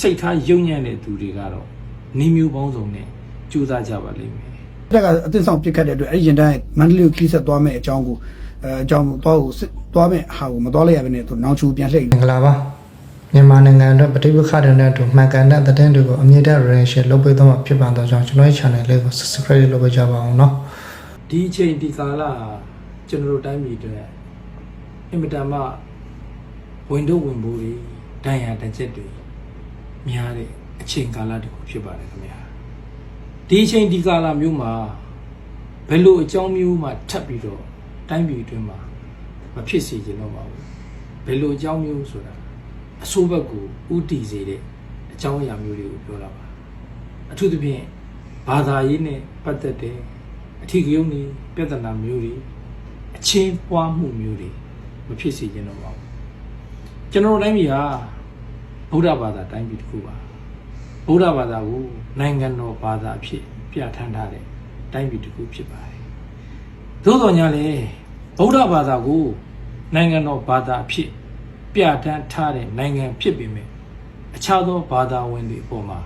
စိတ်ထားယုံညံ့တဲ့သူတွေကတော့နေမျိုးပေါင်းစုံနဲ့ကြိုးစားကြပါလိမ့်မယ် တက်ကအသင်းဆောင်ပြစ်ခတ်တဲ့အတွက်အဲ့ဒီရင်တန်းမန္တလေးကိုခီးဆက်သွားမယ့်အကြောင်းကိုအဲအကြောင်းတော့ကိုစစ်သွားမယ့်ဟာကိုမသွားလိုက်ရဘဲနဲ့သူနောင်ချူပြန်လှည့် မင်္ဂလာပါမြန်မာနိုင်ငံအတွက်ပဋိပက္ခတွေနဲ့အတူမှန်ကန်တဲ့သတင်းတွေကိုအမြဲတမ်း reaction လုပ်ပေးသွားမှာဖြစ်ပါတော့ကြောင့်ကျွန်တော်ရဲ့ channel လေးကို subscribe လုပ်ပေးကြပါအောင်เนาะ ဒီအချိန်ဒီကာလဟာကျွန်တော်တို့တိုင်းပြည်အတွက်အင်မတန်မှဝင်တော့ဝင်ဖို့တွေဒဏ်ရာတကြက်တွေ များတဲ့အချိန်ကာလတစ်ခုဖြစ်ပါတယ်ခင်ဗျာဒီအချိန်ဒီကာလမျိုးမှာဘယ်လိုအကြောင်းမျိုးမှထပ်ပြီးတော့တိုင်းပြည်အတွင်းမှာမဖြစ်စေချင်တော့ပါဘူးဘယ်လိုအကြောင်းမျိုးဆိုတာအဆိုးဘက်ကိုဥတီစေတဲ့အကြောင်းအရာမျိုးတွေကိုပြောတာပါအထူးသဖြင့်ဘာသာရေးနဲ့ပတ်သက်တဲ့အထီးကယုံတွေပြဿနာမျိုးတွေအချင်းပွားမှုမျိုးတွေမဖြစ်စေချင်တော့ပါဘူးကျွန်တော်တို့တိုင်းပြည်ဟာ ဗုဒ္ဓဘာသာတိုင်းပြည်တစ်ခုပါဗုဒ္ဓဘာသာကိုနိုင်ငံတော်ဘာသာအဖြစ်ပြဋ္ဌာန်းထားတဲ့တိုင်းပြည်တစ်ခုဖြစ်ပါတယ်သို့တော်ညာလေဗုဒ္ဓဘာသာကိုနိုင်ငံတော်ဘာသာအဖြစ်ပြဋ္ဌာန်းထားတဲ့နိုင်ငံဖြစ်ပေမဲ့အခြားသောဘာသာဝင်တွေအပေါ်မှာ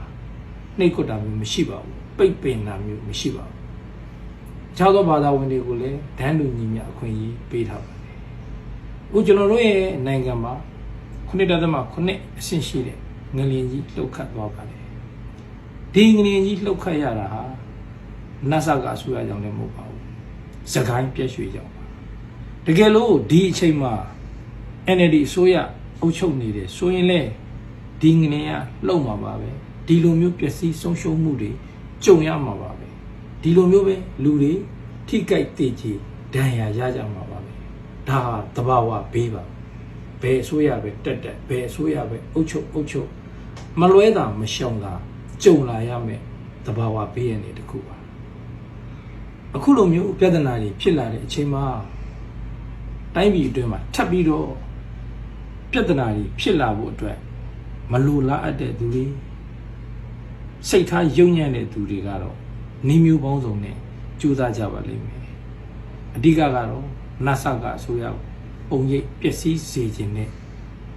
နှိပ်ကွပ်တာမျိုးမရှိပါဘူးပိတ်ပင်တာမျိုးမရှိပါဘူးခြားသောဘာသာဝင်တွေကိုလည်းဒန်းလူညီမြအခွင့်အရေးပေးထားပါတယ်။အခုကျွန်တော်တို့ရဲ့နိုင်ငံမှာ ခုနှစ်တသမခုနှစ်အဆင့်ရှိတဲ့ငလျင်ကြီးလှုပ်ခတ်သွားပါတယ်။ဒီငလျင်ကြီးလှုပ်ခတ်ရတာဟာနတ်ဆကအဆူရကြောင့်လည်းမဟုတ်ပါဘူး။စကိုင်းပြည့်ရွှေကြောင့်ပါ။တကယ်လို့ဒီအချိန်မှာ NLD အစိုးရအုပ်ချုပ်နေတယ်ဆိုရင်လေဒီငလျင်ကလှုပ်မှာပါပဲ။ဒီလိုမျိုးပျက်စီးဆုံးရှုံးမှုတွေကြုံရမှာပါပဲ။ဒီလိုမျိုးပဲလူတွေထိကြိုက်တည်ကြည်ဒဏ်ရာရကြမှာပါပဲဒါဟာတဘာဝဘေးပါ ဘယ်အစိုးရပဲတက်တက်ဘယ်အစိုးရပဲအုပ်ချုပ်အုပ်ချုပ်မလွဲတာမရှောင်တာကြုံလာရမယ်တဘာဝဘေးရနေတစ်ခုပါအခုလိုမျိုးပြဿနာတွေဖြစ်လာတဲ့အချိန်မှာတိုင်းပြည်အတွင်းမှာထပ်ပြီးတော့ပြဿနာတွေဖြစ်လာဖို့အတွက်မလိုလားအပ်တဲ့သူတွေစိတ်ထားယုံညံ့တဲ့သူတွေကတော့နေမျိုးပေါင်းစုံနဲ့ကြိုးစားကြပါလိမ့်မယ်အဓိကကတော့နတ်ဆကအစိုးရကို ပုံရိပ်ပျက်စီးစေခြင်းနဲ့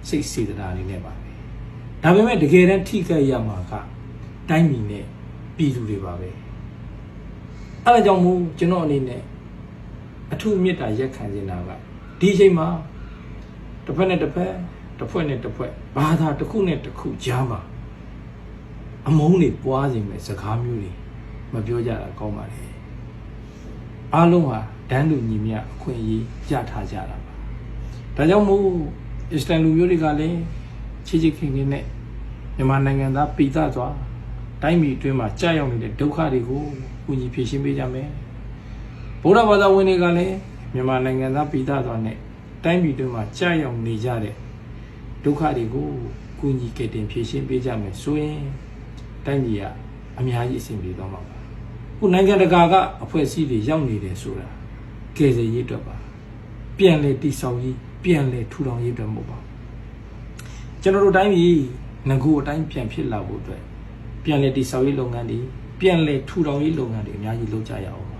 စိတ်စေတနာလေးနဲ့ပါပဲဒါပေမဲ့တကယ်တမ်းထိခိုက်ရမှာကတိုင်းပြည်နဲ့ပြည်သူတွေပါပဲအဲဒါကြောင့်မို့ကျွန်တော်အနေနဲ့အထူးမေတ္တာရက်ခံနေတာကဒီအချိန်မှာတစ်ဖက်နဲ့တစ်ဖက်တစ်ဖွဲ့နဲ့တစ်ဖွဲ့ဘာသာတစ်ခုနဲ့တစ်ခုကြားမှာအမုန်းတွေပွားခြင်းပဲစကားမျိုးတွေမပြောကြတာကောင်းပါလေအားလုံးဟာဒန်းလူညီမြအခွင့်အရေးကြထားကြတာပါ ဒါကြောင့်မို့အစ္စလမ်လူမျိုးတွေကလည်းချစ်ချစ်ခင်ခင်နဲ့မြန်မာနိုင်ငံသားပိသစွာတိုင်းပြည်အတွင်းမှာကြာရောက်နေတဲ့ဒုက္ခတွေကိုကူညီဖြေရှင်းပေးကြမယ်ဗုဒ္ဓဘာသာဝင်တွေကလည်းမြန်မာနိုင်ငံသားပိသစွာနဲ့တိုင်းပြည်အတွင်းမှာကြာရောက်နေကြတဲ့ဒုက္ခတွေကိုကူညီကယ်တင်ဖြေရှင်းပေးကြမယ်ဆိုရင်တိုင်းပြည်ကအများကြီးအဆင်ပြေသွားမှာပါခုနိုင်ငံတကာကအဖွဲ့အစည်းတွေရောက်နေတယ်ဆိုတာကယ်ဆယ်ရေးအတွက်ပါပြန်လဲတိဆောက်ရေး ပြန်လဲထူထောင်ရေးအတွက်မဟုတ်ပါဘူးကျွန်တော်တို့တိုင်းပြည်ငကူအတိုင်းပြန်ဖြစ်လာဖို့အတွက်ပြန်လဲတိဆောက်ရေးလုပ်ငန်းတွေပြန်လဲထူထောင်ရေးလုပ်ငန်းတွေအများကြီးလုပ်ကြရအောင်ပါ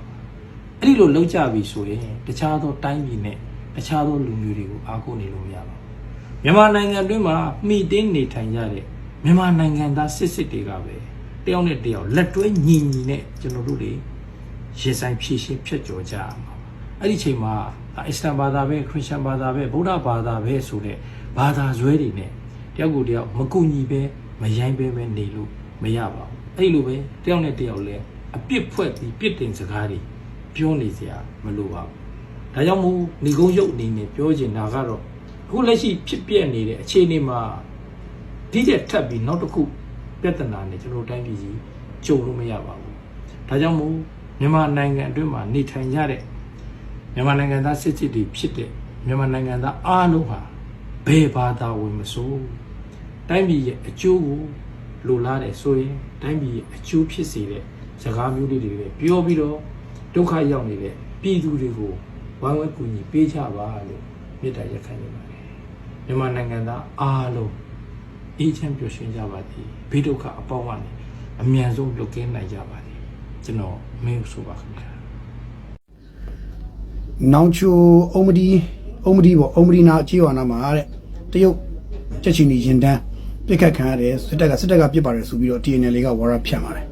အဲ့ဒီလိုလုပ်ကြပြီဆိုရင်တခြားသောတိုင်းပြည်နဲ့တခြားသောလူမျိုးတွေကိုအားကိုးနေလို့မရပါဘူးမြန်မာနိုင်ငံတွင်းမှာမိတင်းနေထိုင်ကြတဲ့မြန်မာနိုင်ငံသားစစ်စစ်တွေကပဲတယောက်နဲ့တယောက်လက်တွဲညီညီနဲ့ကျွန်တော်တို့တွေရင်ဆိုင်ဖြည့်ရှင်းဖြတ်ကျော်ကြရမှာအဲ့ဒီချိန်မှာ အစ္စလာမ်ဘာသာပဲခရစ်ယာန်ဘာသာပဲဗုဒ္ဓဘာသာပဲဆိုတဲ့ဘာသာဇွဲတွေနဲ့တယောက်ကိုတယောက်မကူညီပဲမယိုင်းပဲပဲနေလို့မရပါဘူးအဲ့လိုပဲတယောက်နဲ့တယောက်လဲအပြစ်ဖွဲ့ပြီးပြစ်တင်စကားတွေပြောနေစရာမလိုပါဘူးဒါကြောင့်မို့ညီကုန်းရုပ်အနေနဲ့ပြောချင်တာကတော့အခုလက်ရှိဖြစ်ပျက်နေတဲ့အခြေအနေမှာဒီတဲ့ထပ်ပြီးနောက်တစ်ခုပြဿနာနဲ့ကျွန်တော်တို့တိုင်းပြည်ကြီးကြုံလို့မရပါဘူး။ဒါကြောင့်မို့မြန်မာနိုင်ငံအတွင်းမှာနေထိုင်ကြတဲ့ မြန်မာနိုင်ငံသားစစ်စစ်တွေဖြစ်တဲ့မြန်မာနိုင်ငံသားအားလုံးဟာဘယ်ဘာသာဝင်မဆိုတိုင်းပြည်ရဲ့အကျိုးကိုလိုလားတယ်ဆိုရင်တိုင်းပြည်ရဲ့အကျိုးဖြစ်စေတဲ့စကားမျိုးလေးတွေလည်းပြောပြီးတော့ဒုက္ခရောက်နေတဲ့ပြည်သူတွေကိုဝိုင်းဝန်းကူညီပေးကြပါလို့မေတ္တာရက်ခံနေပါတယ်။မြန်မာနိုင်ငံသားအားလုံးအေးချမ်းပျော်ရွှင်ကြပါသည်ဘေးဒုက္ခအပေါင်းကနေအမြန်ဆုံးလွတ်ကင်းနိုင်ကြပါသည်ကျွန်တော်မင်းဆိုပါခင်ဗျာ နောင်ချူအုံမဒီအုံမဒီပေါ့အုံမဒီနာအချီဝါနာမှာတဲ့တရုတ်ချက်ချီနီရင်တန်းပြစ်ခတ်ခံရတယ်စစ်တပ်ကစစ်တပ်ကပြစ်ပါတယ်ဆိုပြီးတော့ TNL ကဝါရဖြန့်ပါတယ်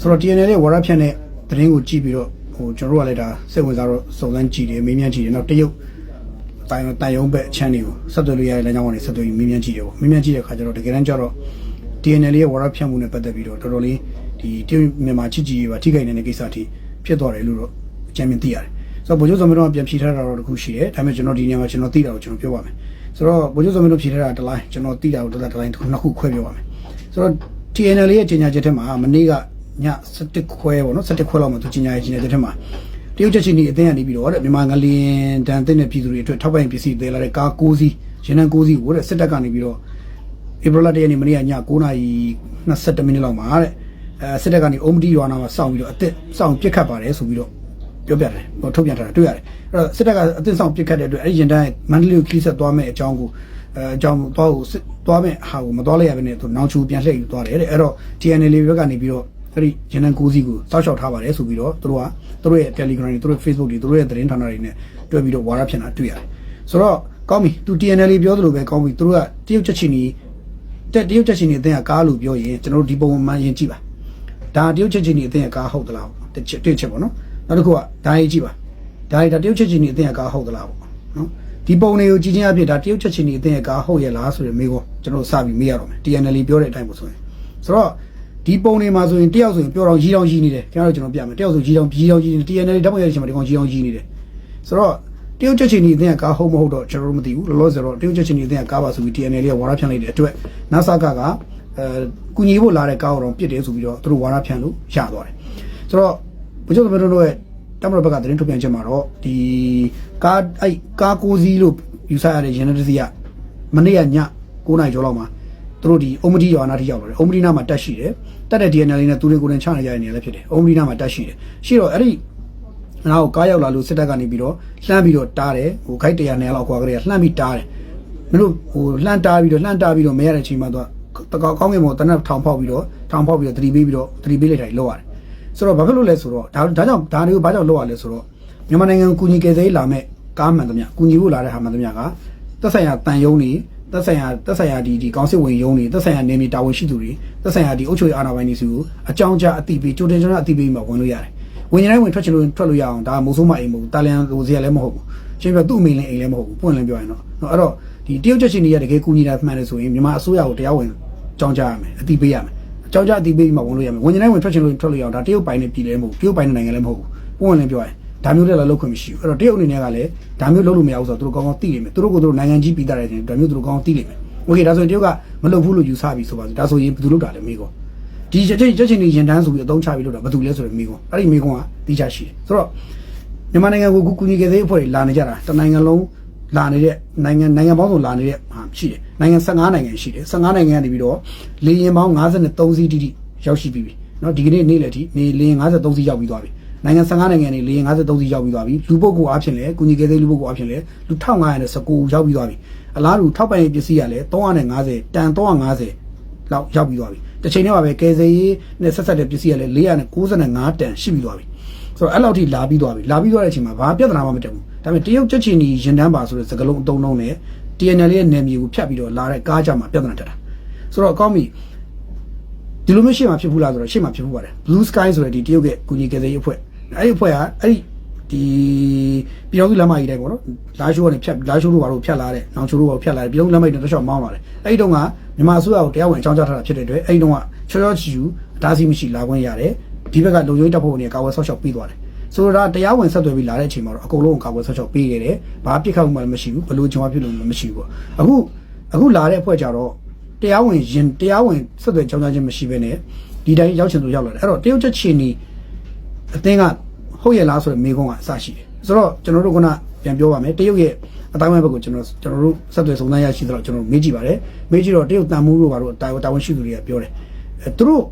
ဆိုတော့ TNL ရဲ့ဝါရဖြန့်တဲ့သတင်းကိုကြည့်ပြီးတော့ဟိုကျွန်တော်တို့ကလည်းဒါစိတ်ဝင်စားတော့စုံစမ်းကြည့်တယ်မေးမြန်းကြည့်တယ်နောက်တရုတ်တိုင်တိုင်ယုံဘက်အချမ်းတွေကိုဆက်သွယ်လို့ရတဲ့လမ်းကြောင်းကနေဆက်သွယ်ပြီးမေးမြန်းကြည့်တယ်ပေါ့မေးမြန်းကြည့်တဲ့အခါကျတော့တကယ်တမ်းကျတော့ TNL ရဲ့ဝါရဖြန့်မှုနဲ့ပတ်သက်ပြီးတော့တော်တော်လေးဒီတရုတ်မြန်မာချစ်ကြည်ရေးပါထိခိုက်နေတဲ့ကိစ္စအထိဖြစ်သွားတယ်လို့တော့အကြံဉာဏ်သိရတယ် ဆိုတော့ဗိုလ်ချုပ်စောမင်းတို့ကပြန်ဖြေထားတာတော့တခုရှိတယ်ဒါပေမဲ့ကျွန်တော်ဒီနေရာမှာကျွန်တော်သိတာကိုကျွန်တော်ပြောပါမယ်ဆိုတော့ဗိုလ်ချုပ်စောမင်းတို့ဖြေထားတာတစ်လိုင်းကျွန်တော်သိတာကိုတစ်လိုင်းတစ်ခုနှစ်ခုခွဲပြောပါမယ်ဆိုတော့ TNL ရဲ့ကြေညာချက်ထဲမှာမနေ့ကည7ခွဲပေါ့နော်7ခွဲလောက်မှာသူကြေညာရေးကြေညာချက်ထဲမှာတရုတ်ချက်ချင်းဒီအသင်းကနေပြီးတော့တဲ့မြန်မာငလျင်တန်တဲ့ပြည်သူတွေအတွက်ထောက်ပံ့ပစ္စည်းပေးလာတဲ့ကား6စီးရန်နံ6စီးကိုတဲ့စစ်တပ်ကနေပြီးတော့ဧပြီလတရက်နေ့မနေ့ကည9:22မိနစ်လောက်မှာတဲ့အဲစစ်တပ်ကနေအုံမတီရွာနာမှာစောင့်ပြီးတော့အစ်စ်စောင့်ပစ်ခတ်ပါတယ်ဆိုပြီးတော့ ပြောပြတယ်ဟိုထုတ်ပြန်ထားတာတွေ့ရတယ်အဲ့တော့စစ်တပ်ကအစ်စ်စောင့်ပစ်ခတ်တဲ့အတွက်အဲ့ဒီရင်တန်းမန္တလေးကိုခီးဆက်သွားမဲ့အကြောင်းကိုအဲအကြောင်းသွားကိုစစ်သွားမဲ့ဟာကိုမသွားလိုက်ရဘဲနဲ့သူနောင်ချူပြန်လှည့်ယူသွားတယ်တဲ့အဲ့တော့ TNL ဘက်ကနေပြီးတော့အဲ့ဒီရင်တန်းကိုစီကိုစောက်ရှောက်ထားပါတယ်ဆိုပြီးတော့သူတို့ကသူတို့ရဲ့ Telegram တွေသူတို့ Facebook တွေသူတို့ရဲ့သတင်းဌာနတွေနဲ့တွေ့ပြီးတော့ဝါရဖြန့်တာတွေ့ရတယ်ဆိုတော့ကောင်းပြီသူ TNL ပြောသလိုပဲကောင်းပြီသူတို့ကတရုတ်ချက်ချင်းကြီးတက်တရုတ်ချက်ချင်းနေအတင်းကကားလို့ပြောရင်ကျွန်တော်တို့ဒီပုံမှန်ရင်ကြည့်ပါဒါတရုတ်ချက်ချင်းနေအတင်းကကားဟုတ်သလားတစ်ချက်တစ်ချက်ပေါ့နော် နောက်တစ်ခုကဒါရေးကြည့်ပါဒါရေးဒါတရုတ်ချက်ချင်းနေအတင်းကကားဟုတ်သလားပေါ့နော်ဒီပုံတွေကိုကြည့်ချင်းအဖြစ်ဒါတရုတ်ချက်ချင်းနေအတင်းကကားဟုတ်ရဲ့လားဆိုရင်မေးခွန်းကျွန်တော်စပြီးမေးရတော့မယ် TNL ပြောတဲ့အတိုင်းပေါ့ဆိုရင်ဆိုတော့ဒီပုံတွေမှာဆိုရင်တယောက်ဆိုရင်ပြောတော့ကြီးတောင်ကြီးနေတယ်ခင်ဗျားတို့ကျွန်တော်ပြမယ်တယောက်ဆိုကြီးတောင်ကြီးတောင်ကြီးနေ TNL ဓာတ်ပုံရတဲ့ချိန်မှာဒီကောင်ကြီးတောင်ကြီးနေတယ်ဆိုတော့တရုတ်ချက်ချင်းနေအတင်းကကားဟုတ်မဟုတ်တော့ကျွန်တော်တို့မသိဘူးလောလောဆယ်တော့တရုတ်ချက်ချင်းနေအတင်းကကားပါဆိုပြီး TNL ကဝါရဖြန့်လိုက်တဲ့အတွက် NASA ကကအဲကုညီဖို့လာတဲ့ကားကိုတော့ပြစ်တယ်ဆိုပြီးတော့သူတို့ဝါရဖြန့်လို့ရသွားတယ်ဆိုတော့ ဘုရားသမီးတို့ရဲ့တမရဘက်ကသတင်းထုတ်ပြန်ချက်မှာတော့ဒီကားအဲ့ကားကိုစီးလို့ယူဆရတဲ့ရန်တဲ့စီကမနေ့ကည9နာရီကျော်လောက်မှာသူတို့ဒီအုံမတီရွာနာထိရောက်လာတယ်အုံမတီနာမှာတက်ရှိတယ်တက်တဲ့ DNL နဲ့သူတွေကိုယ်တိုင်ချနိုင်ကြတဲ့နေရာလည်းဖြစ်တယ်အုံမတီနာမှာတက်ရှိတယ်ရှိတော့အဲ့ဒီနောက်ကားရောက်လာလို့စစ်တပ်ကနေပြီးတော့လှမ်းပြီးတော့တားတယ်ဟိုခိုက်100နေရာလောက်ကွာကလေးကလှမ်းပြီးတားတယ်မင်းတို့ဟိုလှမ်းတားပြီးတော့လှမ်းတားပြီးတော့မရတဲ့အချိန်မှာသူကတကောက်ကောင်းကင်ပေါ်တနက်ထောင်ဖောက်ပြီးတော့ထောင်ဖောက်ပြီးတော့သတိပေးပြီးတော့သတိပေးလိုက်တာလောက်ရတယ် ဆိုတော့ဘာဖြစ်လို့လဲဆိုတော့ဒါဒါကြောင့်ဒါတွေကိုဘာကြောင့်လောက်ရလဲဆိုတော့မြန်မာနိုင်ငံကိုကူညီကယ်ဆယ်ရေးလာမဲ့ကားမှန်သမျှကူညီဖို့လာတဲ့ဟာမှန်သမျှကသက်ဆိုင်ရာတန်ယုံတွေသက်ဆိုင်ရာသက်ဆိုင်ရာဒီဒီကောင်စစ်ဝင်ယုံတွေသက်ဆိုင်ရာနေမီတာဝန်ရှိသူတွေသက်ဆိုင်ရာဒီအုပ်ချုပ်ရေးအာဏာပိုင်တွေစီကိုအကြောင်းကြားအသိပေးကြိုတင်ကျွန်တော်အသိပေးမှဝင်လို့ရတယ်ဝင်ရင်တိုင်းဝင်ထွက်ချင်လို့ထွက်လို့ရအောင်ဒါမိုးဆိုးမအိမ်မဟုတ်တာလန်ဟိုစီရလည်းမဟုတ်ဘူးရှင်းပြသူ့အမိန်လည်းအိမ်လည်းမဟုတ်ဘူးပွင့်လည်းပြောရင်တော့အဲ့တော့ဒီတရုတ်ချက်ချင်းကြီးကတကယ်ကူညီတာမှန်တယ်ဆိုရင်မြန်မာအစိုးရကိုတရားဝင်ကြောင်းကြရမယ်အသိပေးရမယ် အကြောင်းကြအသိပေးပြီးမှဝင်လို့ရမယ်ဝင်ရင်တိုင်းဝင်ထွက်ချင်လို့ထွက်လို့ရအောင်ဒါတရုတ်ပိုင်နဲ့ပြည်လည်းမဟုတ်ဘူးတရုတ်ပိုင်နဲ့နိုင်ငံလည်းမဟုတ်ဘူးပွင့်လည်းပြောရင်ဒါမျိုးလည်းလောက်ခွင့်မရှိဘူးအဲ့တော့တရုတ်အနေနဲ့ကလည်းဒါမျိုးလုပ်လို့မရဘူးဆိုတော့သူတို့ကောင်းကောင်းသိနေမယ်သူတို့ကသူတို့နိုင်ငံကြီးပြီးသားတယ်ဒါမျိုးသူတို့ကောင်းကောင်းသိနေမယ်โอเคဒါဆိုရင်တရုတ်ကမလုပ်ဘူးလို့ယူဆပြီဆိုပါစို့ဒါဆိုရင်ဘယ်သူလုပ်တာလဲမေးကောဒီချက်ချင်းချက်ချင်းနေရင်တန်းဆိုပြီးအသုံးချပြီးလုပ်တာဘယ်သူလဲဆိုရင်မေးကောအဲ့ဒီမေးကောကတိကျရှိတယ်ဆိုတော့မြန်မာနိုင်ငံကိုကူညီကယ်ဆယ်အဖွဲ့တွေလာနေကြတာတနိုင်ငံလုံး လာနေတဲ့နိုင်ငံနိုင်ငံပေါင်းစုံလာနေတဲ့ဟာရှိတယ်နိုင်ငံ15နိုင်ငံရှိတယ်15နိုင်ငံကနေပြီးတော့လေရင်ပေါင်း53စီးတိတိရောက်ရှိပြီးပြီเนาะဒီကနေ့နေ့လယ်ထိနေလေရင်53စီးရောက်ပြီးသွားပြီနိုင်ငံ15နိုင်ငံနေလေရင်53စီးရောက်ပြီးသွားပြီလူပုဂ္ဂိုလ်အဖြစ်လဲကုညီကယ်ဆယ်လူပုဂ္ဂိုလ်အဖြစ်လဲလူ1519ရောက်ပြီးသွားပြီအလားတူထောက်ပံ့ရေးပစ္စည်းကလည်း350တန်350လောက်ရောက်ပြီးသွားပြီတစ်ချိန်တည်းမှာပဲကယ်ဆယ်ရေးနဲ့ဆက်ဆက်တဲ့ပစ္စည်းကလည်း495တန်ရှိပြီးသွားပြီဆိုတော့အဲ့လောက်ထိလာပြီးသွားပြီလာပြီးသွားတဲ့အချိန်မှာဘာပြဿနာမှမတက်ဘူး ဒါပေမဲ့တရုတ်ချက်ချင်ကြီးရင်တန်းပါဆိုတဲ့စကလုံးအတုံးလုံးနဲ့ TNL ရဲ့နယ်မြေကိုဖြတ်ပြီးတော့လာတဲ့ကားကြမှာပြဿနာတက်တာဆိုတော့အကောင်းပြီဒီလိုမျိုးရှေ့မှာဖြစ်ဘူးလားဆိုတော့ရှေ့မှာဖြစ်ဘူးပါတယ် Blue Sky ဆိုတဲ့ဒီတရုတ်ရဲ့ကုညီကယ်ဆယ်ရေးအဖွဲ့အဲ့ဒီအဖွဲ့ကအဲ့ဒီဒီပြည်တော်စုလမ်းမကြီးတိုင်းပေါ့နော်လာရှိုးကနေဖြတ်လာရှိုးတို့ဘာလို့ဖြတ်လာတဲ့နောင်ချိုးတို့ဘာလို့ဖြတ်လာတဲ့ပြည်တော်စုလမ်းမကြီးတွေတစ်ချောင်းမောင်းလာတယ်အဲ့ဒီတုန်းကမြန်မာအစိုးရကိုတရားဝင်အကြောင်းကြားထားတာဖြစ်တဲ့အတွက်အဲ့ဒီတုန်းကချောချောချီချူအတားဆီးမရှိလာခွင့်ရတယ်ဒီဘက်ကလုံခြုံရေးတပ်ဖွဲ့ဝင်တွေကာကွယ်ဆောက်ရှောက်ပေးသွားတယ် ဆိုတော့တရားဝင်ဆက်သွယ်ပြီးလာတဲ့အချိန်မှာတော့အကုန်လုံးကာကွယ်ဆောက်ရှောက်ပေးခဲ့တယ်ဘာပြစ်ခတ်မှလည်းမရှိဘူးဘလို့ကျွန်တော်ဖြစ်လို့မရှိဘူးပေါ့အခုအခုလာတဲ့အဖွဲ့ကြတော့တရားဝင်ရင်တရားဝင်ဆက်သွယ်ကြောင်းကြားခြင်းမရှိဘဲနဲ့ဒီတိုင်းရောက်ချင်သူရောက်လာတယ်အဲ့တော့တရုတ်ချက်ချီနီအသင်းကဟုတ်ရဲ့လားဆိုတဲ့မေးခွန်းကအစရှိတယ်ဆိုတော့ကျွန်တော်တို့ကပြန်ပြောပါမယ်တရုတ်ရဲ့အတိုင်းဝိုင်းဘက်ကိုကျွန်တော်ကျွန်တော်တို့ဆက်သွယ်စုံစမ်းရရှိတော့ကျွန်တော်မေးကြည့်ပါတယ်မေးကြည့်တော့တရုတ်တန်မိုးတို့ဘာလို့တာဝန်တာဝန်ရှိသူတွေကပြောတယ်အဲသူတို့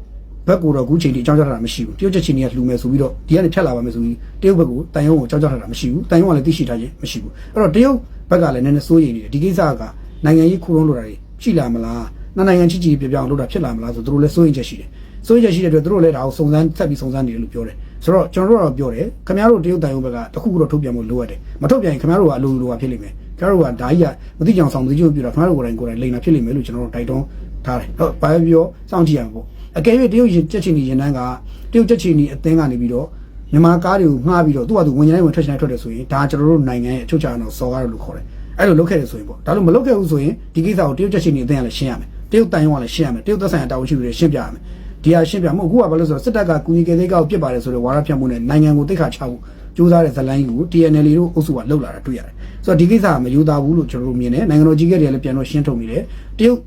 ဘက်ကတော့အခုချိန်ထိအကြောင်းကြားထားတာမရှိဘူးတရုတ်ချက်ချင်းတွေကလှူမယ်ဆိုပြီးတော့ဒီကနေဖြတ်လာပါမယ်ဆိုပြီးတရုတ်ဘက်ကိုတန်ယုံကိုအကြောင်းကြားထားတာမရှိဘူးတန်ယုံကလည်းသိရှိထားခြင်းမရှိဘူးအဲ့တော့တရုတ်ဘက်ကလည်းနည်းနည်းစိုးရိမ်နေတယ်ဒီကိစ္စကနိုင်ငံရေးခိုးလုံးလိုတာတွေရှိလာမလားနှစ်နိုင်ငံချစ်ကြည်ပြပြောင်းလို့တာဖြစ်လာမလားဆိုသူတို့လည်းစိုးရိမ်ချက်ရှိတယ်စိုးရိမ်ချက်ရှိတဲ့အတွက်သူတို့လည်းဒါကိုစုံစမ်းဆက်ပြီးစုံစမ်းနေတယ်လို့ပြောတယ်ဆိုတော့ကျွန်တော်တို့ကတော့ပြောတယ်ခင်ဗျားတို့တရုတ်တန်ယုံဘက်ကတခုခုတော့ထုတ်ပြန်ဖို့လိုအပ်တယ်မထုတ်ပြန်ရင်ခင်ဗျားတို့ကအလိုလိုပါဖြစ်လိမ့်မယ်ခင်ဗျားတို့ကဒါကြီးကမသိကြအောင်ဆောင်မသိကြအောင်ပြတာခင်ဗျားတို့ကိုယ်တိုင်ကိုယ်တိုင်လိန်တာဖြစ်လိမ့်မယ်လို့ကျွန်တော်တို့တိုက်တွန်းထားတယ်ဟုတ်ဘာပဲပြောစောင့်ကြည့်ရမှာပေါ့ အကယ်၍တရုတ်ရင်ချက်ချင်နေရင်တန်းကတရုတ်ချက်ချင်နေအသင်းကနေပြီးတော့မြန်မာကားတွေကိုငှားပြီးတော့သူ့ဟာသူဝင်တိုင်းဝင်ထွက်ချင်တိုင်းထွက်တယ်ဆိုရင်ဒါကျွန်တော်တို့နိုင်ငံရဲ့အချုပ်ချာအောင်စော်ကားတယ်လို့ခေါ်တယ်အဲ့လိုလုပ်ခဲ့တယ်ဆိုရင်ပေါ့ဒါလို့မလုပ်ခဲ့ဘူးဆိုရင်ဒီကိစ္စကိုတရုတ်ချက်ချင်နေအသင်းကလည်းရှင်းရမယ်တရုတ်တိုင်ဝမ်ကလည်းရှင်းရမယ်တရုတ်သက်ဆိုင်ရာတာဝန်ရှိသူတွေရှင်းပြရမယ်ဒီဟာရှင်းပြမဟုတ်အခုကဘာလို့ဆိုတော့စစ်တပ်ကကူညီကေသေးကောက်ပြစ်ပါတယ်ဆိုတော့ဝါရဖြတ်မှုနဲ့နိုင်ငံကိုတိတ်ခါချဖို့ကြိုးစားတဲ့ဇလိုင်းကို TNL တို့အုပ်စုကလှုပ်လာတာတွေ့ရတယ်ဆိုတော့ဒီကိစ္စကမယူသားဘူးလို့ကျွန်တော်တို့မြင်တယ်နိုင်ငံတော်ကြီးကတွေလည်းပြန်တော့ရှင်းထုတ်နေတယ်တရုတ်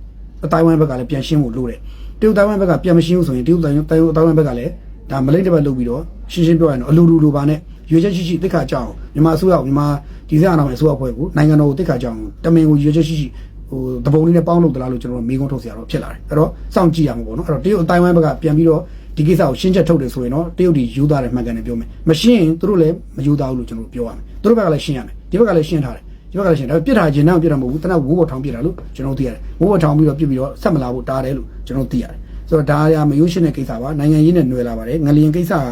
အတိုင်းဝမ်ဘက်ကလည်းပြန်ရှင်းဖို့လိုတယ်တ ရုတ်တိုင်းဝန်ဘက်ကပြန်မရှင်းဘူးဆိုရင်တရုတ်တိုင်းဝန်တိုင်းဝန်ဘက်ကလည်းဒါမလိမ့်တဲ့ဘက်လုပ်ပြီးတော့ရှင်းရှင်းပြောရရင်တော့အလိုလိုလိုပါနဲ့ရွေချက်ရှိရှိတိခါကြအောင်မြန်မာအစိုးရကိုမြန်မာဒီဆက်အာဏာပိုင်အစိုးရအဖွဲ့ကိုနိုင်ငံတော်ကိုတိခါကြအောင်တမင်ကိုရွေချက်ရှိရှိဟိုတပုံလေးနဲ့ပေါင်းလုပ်သလားလို့ကျွန်တော်မေးခွန်းထုတ်စရာတော့ဖြစ်လာတယ်အဲ့တော့စောင့်ကြည့်ရမှာပေါ့နော်အဲ့တော့တရုတ်အတိုင်းဝန်ဘက်ကပြန်ပြီးတော့ဒီကိစ္စကိုရှင်းချက်ထုတ်တယ်ဆိုရင်တော့တရုတ်ဒီယူသားတယ်မှန်ကန်တယ်ပြောမယ်မရှင်းရင်သူတို့လည်းမယူသားဘူးလို့ကျွန်တော်ပြောရမယ်သူတို့ဘက်ကလည်းရှင်းရမယ်ဒီဘက်ကလည်းရှင်းထားတယ် ဒီဘက်ကလည်းရှင်းဒါပေမဲ့ပြစ်ထားခြင်းနဲ့ပြစ်တာမဟုတ်ဘူးတနက်ဝိုးပေါ်ထောင်ပြစ်တာလို့ကျွန်တော်သိရတယ်ဝိုးပေါ်ထောင်ပြီးတော့ပြစ်ပြီးတော့ဆက်မလာဖို့တားတယ်လို့ကျွန်တော်သိရတယ်ဆိုတော့ဒါအရာမရိုးရှင်းတဲ့ကိစ္စပါနိုင်ငံရေးနဲ့ຫນွယ်လာပါတယ်ငလျင်ကိစ္စက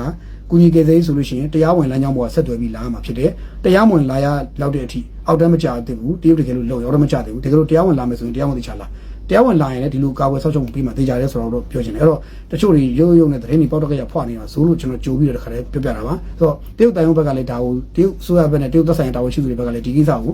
ကုညီကေသေးဆိုလို့ရှိရင်တရားဝင်လမ်းကြောင်းပေါ်ဆက်သွယ်ပြီးလာမှာဖြစ်တယ်တရားဝင်လာရလောက်တဲ့အထိအောက်တန်းမကြသေးဘူးတရုတ်တကယ်လို့လုံရောက်တော့မကြသေးဘူးတကယ်လို့တရားဝင်လာမယ်ဆိုရင်တရားဝင်သိချလာ တရားဝင်လာရင်လည်းဒီလိုကာကွယ်ဆောက်ရှုံပြီးမှသိကြရဲဆိုတော့ပြောချင်တယ်အဲ့တော့တချို့တွေရုပ်ရုပ်နဲ့သတင်းတွေပေါက်တော့ကြဖွာနေတာဆိုလို့ကျွန်တော်ကြိုပြီးတော့တခါလေးပြပြတာပါဆိုတော့တရုတ်တိုင်ဝမ်ဘက်ကလည်းဒါကိုတရုတ်ဆိုရဘက်နဲ့တရုတ်သက်ဆိုင်ရာတာဝန်ရှိသူတွေဘက်ကလည်းဒီကိစ္စကို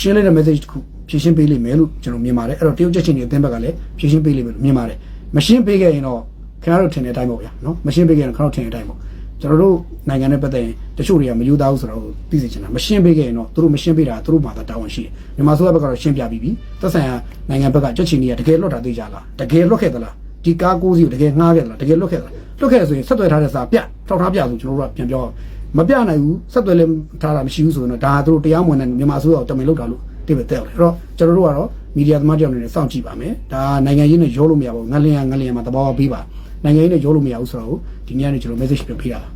ရှင်းလိုက်တဲ့ message တစ်ခုဖြည့်ရှင်းပေးလိမ့်မယ်လို့ကျွန်တော်မြင်ပါတယ်အဲ့တော့တရုတ်ချက်ချင်းတွေအသင်းဘက်ကလည်းဖြည့်ရှင်းပေးလိမ့်မယ်လို့မြင်ပါတယ်မရှင်းပေးခဲ့ရင်တော့ခင်ဗျားတို့ထင်တဲ့အတိုင်းပေါ့ဗျာနော်မရှင်းပေးခဲ့ရင်ခင်ဗျားတို့ထင်တဲ့အတိုင်းပေါ့ ကျွန်တော်တို့နိုင်ငံနဲ့ပတ်သက်ရင်တချို့တွေကမယူသားဘူးဆိုတော့သိစေချင်တာမရှင်းပေးခဲ့ရင်တော့သူတို့မရှင်းပေးတာသူတို့မှသာတာဝန်ရှိတယ်မြန်မာဆိုရဘက်ကတော့ရှင်းပြပြီးပြီသက်ဆိုင်ရာနိုင်ငံဘက်ကချက်ချင်းတွေကတကယ်လွတ်တာသိကြလားတကယ်လွတ်ခဲ့သလားဒီကားကိုးစီကိုတကယ်ငှားခဲ့သလားတကယ်လွတ်ခဲ့သလားလွတ်ခဲ့ဆိုရင်ဆက်သွယ်ထားတဲ့စာပြထောက်ထားပြဆိုကျွန်တော်တို့ကပြန်ပြောမပြနိုင်ဘူးဆက်သွယ်လည်းထားတာမရှိဘူးဆိုရင်တော့ဒါသူတို့တရားမဝင်တဲ့မြန်မာဆိုရကိုတမင်လောက်တာလို့တိပဲတဲ့တယ်အဲ့တော့ကျွန်တော်တို့ကတော့မီဒီယာသမားတယောက်အနေနဲ့စောင့်ကြည့်ပါမယ်ဒါနိုင်ငံရေးနဲ့ရောလို့မရပါဘူးငလျင်ငလျင်မှာတဘာဝပေးပါနိုင်ငံရေးနဲ့ရောလို့မရဘူးဆိုတော့ဒီနေ့ကနေကျွန်တော် message ပြန်ပေးတာပါ